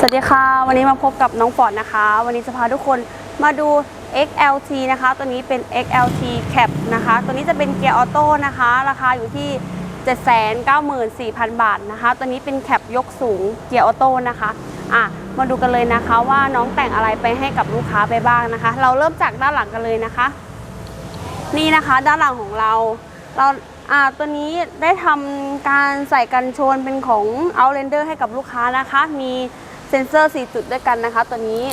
สวัสดีค่ะ วันนี้มาพบกับน้องฟอร์ดนะคะ วันนี้จะพาทุกคนมาดู XLT นะคะ ตัวนี้เป็น XLT Cap นะคะ ตัวนี้จะเป็นเกียร์ออโต้นะคะ ราคาอยู่ที่ 794,000 บาทนะคะ ตัวนี้เป็นแคปยกสูงเกียร์ออโต้นะคะอะมาดูกันเลยนะคะว่าน้องแต่งอะไรไปให้กับลูกค้าไปบ้างนะคะ เราเริ่มจากด้านหลังกันเลยนะคะ นี่นะคะด้านหลังของเรา เราอ่าตัวนี้ได้ทำการใส่กันชนเป็นของ Outlander ให้กับลูกค้านะคะ มี เซ็นเซอร์ 4 จุดด้วยกันนะคะ ตัวนี้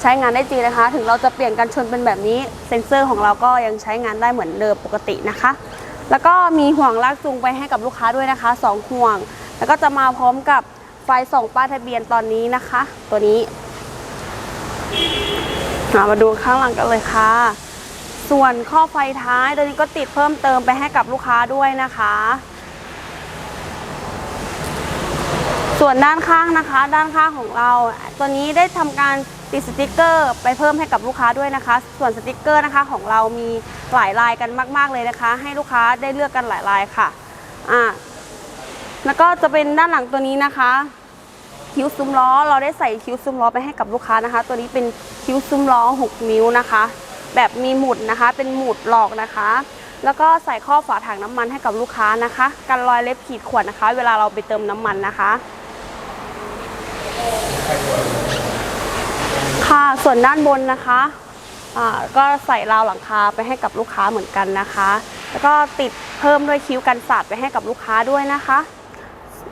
ใช้งานได้จริงนะคะ ถึงเราจะเปลี่ยนกันชนเป็นแบบนี้ เซ็นเซอร์ของเราก็ยังใช้งานได้เหมือนเดิมปกตินะคะ แล้วก็มีห่วงลากจูงไปให้กับลูกค้าด้วยนะคะ 2 ห่วง แล้วก็จะมาพร้อมกับไฟส่องป้ายทะเบียนตอนนี้นะคะ ตัวนี้มาดูข้างหลังกันเลยค่ะ ส่วนข้อไฟท้ายตัวนี้ก็ติดเพิ่มเติมไปให้กับลูกค้าด้วยนะคะ ส่วนด้านข้างนะคะ ด้านข้างของเรา ตัวนี้ได้ทำการติดสติกเกอร์ไปเพิ่มให้กับลูกค้าด้วยนะคะ ส่วนสติกเกอร์นะคะของเรามีหลายลายกันมาก ๆเลยนะคะ ให้ลูกค้าได้เลือกกันหลายลายค่ะอ่าแล้วก็จะเป็นด้านหลังตัวนี้นะคะคิ้วซุ้มล้อ เราได้ใส่คิ้วซุ้มล้อไปให้กับลูกค้านะคะ ตัวนี้เป็นคิ้วซุ้มล้อ 6 นิ้วนะคะ แบบมีหมุดนะคะ เป็นหมุดหลอกนะคะ แล้วก็ใส่ข้อฝาถังน้ำมันให้กับลูกค้านะคะ กันรอยเล็บขีดข่วนนะคะ เวลาเราไปเติมน้ำมันนะคะ ค่ะ ส่วนด้านบนนะคะก็ใส่ราวหลังคาไปให้กับลูกค้าเหมือนกันนะคะ แล้วก็ติดเพิ่มด้วยคิ้วกันสาดไปให้กับลูกค้าด้วยนะคะ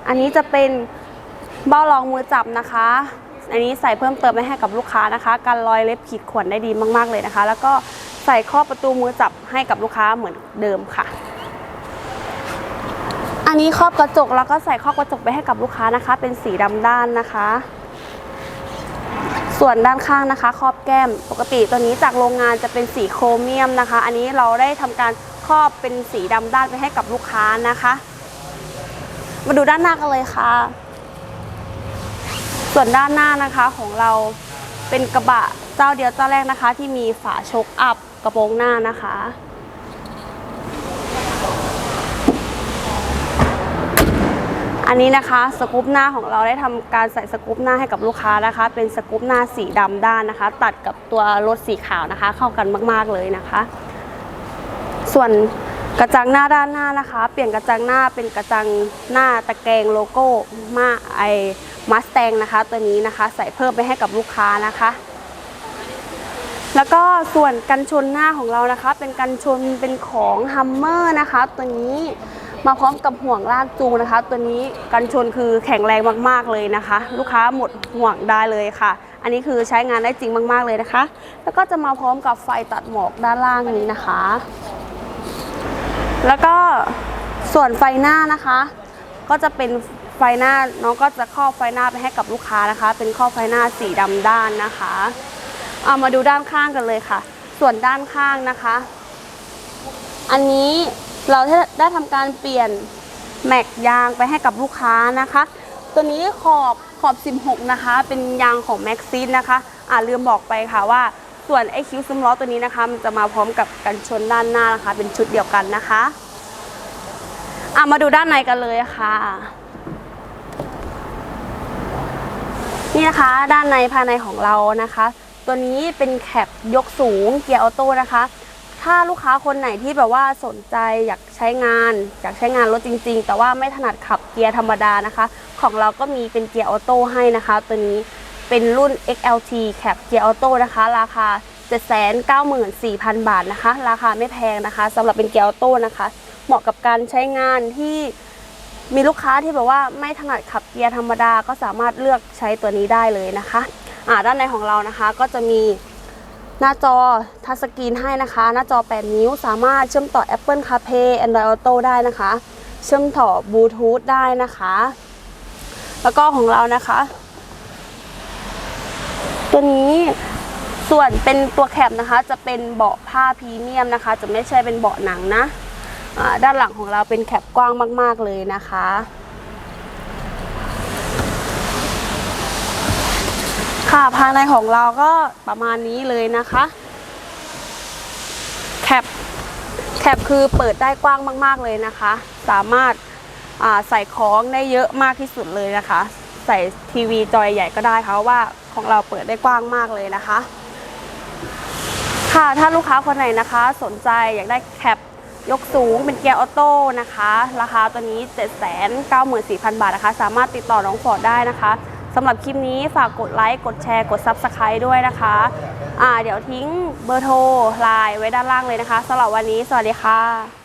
อันนี้จะเป็นเบ้ารองมือจับนะคะ อันนี้ใส่เพิ่มเติมไปให้กับลูกค้านะคะกันรอยเล็บขีดข่วนได้ดีมากๆเลยนะคะ แล้วก็ใส่ข้อประตูมือจับให้กับลูกค้าเหมือนเดิมค่ะ อันนี้ครอบกระจกแล้วก็ใส่ครอบกระจกไปให้กับลูกค้านะคะ เป็นสีดำด้านนะคะ ส่วนด้านข้างนะคะ ครอบแก้มปกติตัวนี้จากโรงงานจะเป็นสีโครเมียมนะคะ อันนี้เราได้ทำการครอบเป็นสีดำด้านไปให้กับลูกค้านะคะ มาดูด้านหน้ากันเลยค่ะ ส่วนด้านหน้านะคะของเราเป็นกระบะเจ้าเดียวเจ้าแรกนะคะ ที่มีฝาชกอัพกระโปรงหน้านะคะ อันนี้นะคะสกูปหน้าของเราได้ทำการใส่สกูปหน้าให้กับลูกค้านะคะ เป็นสกูปหน้าสีดำด้านนะคะ ตัดกับตัวรถสีขาวนะคะ เข้ากันมากๆเลยนะคะ ส่วนกระจังหน้าด้านหน้านะคะ เปลี่ยนกระจังหน้าเป็นกระจังหน้าตะแกรงโลโก้มาไอมัสแตงนะคะ ตัวนี้นะคะ ใส่เพิ่มไปให้กับลูกค้านะคะ แล้วก็ส่วนกันชนหน้าของเรานะคะ เป็นกันชนเป็นของฮัมเมอร์นะคะ ตัวนี้ มาพร้อมกับห่วงลากจูงนะคะ ตัวนี้กันชนคือแข็งแรงมากๆเลยนะคะ ลูกค้าหมดห่วงได้เลยค่ะ อันนี้คือใช้งานได้จริงมาก ๆเลยนะคะ แล้วก็จะมาพร้อมกับไฟตัดหมอกด้านล่างนี้นะคะ แล้วก็ส่วนไฟหน้านะคะ ก็จะเป็นไฟหน้าน้องก็จะครอบไฟหน้าไปให้กับลูกค้านะคะ เป็นครอบไฟหน้าสีดำด้านนะคะเอามาดูด้านข้างกันเลยค่ะ ส่วนด้านข้างนะคะ อันนี้ เราได้ทำการเปลี่ยนแม็กยางไปให้กับลูกค้านะคะ ตัวนี้ขอบขอบ 16 นะคะ เป็นยางของแม็กซินนะคะอ่าลืมบอกไปค่ะว่าส่วนไอคิวซุ้มล้อตัวนี้นะคะ มันจะมาพร้อมกับกันชนด้านหน้านะคะ เป็นชุดเดียวกันนะคะอ่ามาดูด้านในกันเลยค่ะ นี่นะคะด้านในภายในของเรานะคะ ตัวนี้เป็นแคปยกสูงเกียร์ออโต้นะคะ ถ้าลูกค้าคนไหนที่แบบว่าสนใจอยากใช้งาน อยากใช้งานรถจริง ๆ แต่ว่าไม่ถนัดขับเกียร์ธรรมดานะคะ ของเราก็มีเป็นเกียร์ออโต้ให้นะคะ ตัวนี้เป็นรุ่น XLT แคปเกียร์ออโต้นะคะ ราคา 794,000 บาทนะคะ ราคาไม่แพงนะคะสำหรับเป็นเกียร์ออโต้นะคะ เหมาะกับการใช้งานที่มีลูกค้าที่แบบว่าไม่ถนัดขับเกียร์ธรรมดาก็สามารถเลือกใช้ตัวนี้ได้เลยนะคะอ่าด้านในของเรานะคะก็จะมี หน้าจอทัชสกรีนให้นะคะ หน้าจอ 8 นิ้ว สามารถเชื่อมต่อ Apple CarPlay Android Auto ได้นะคะ เชื่อมต่อบลูทูธได้นะคะ แล้วก็ของเรานะคะ ตัวนี้ส่วนเป็นตัวแคปนะคะ จะเป็นเบาะผ้าพรีเมียมนะคะ จะไม่ใช่เป็นเบาะหนังนะอ่าด้านหลังของเราเป็นแคปกว้างมาก ๆ เลยนะคะ ค่ะภายในของเราก็ประมาณนี้เลยนะคะแคปแคปคือเปิดได้กว้างมาก ๆเลยนะคะ สามารถาใส่ของได้เยอะมากที่สุดเลยนะคะ ใส่ทีวีจอยใหญ่ก็ได้ค่ะเพราะว่าของเราเปิดได้กว้างมากเลยนะคะ ค่ะถ้าลูกค้าคนไหนนะคะ สนใจอยากได้แคปยกสูงเป็นเกียร์ออโต้นะคะ ราคาตัวนี้ 794,000 บาทนะคะ สามารถติดต่อน้องฟอร์ดได้นะคะ สำหรับคลิปนี้ฝากกดไลค์ กดแชร์ กด Subscribe ด้วยนะคะอ่าเดี๋ยวทิ้งเบอร์โทรไลน์ไว้ด้านล่างเลยนะคะสำหรับวันนี้ สวัสดีค่ะ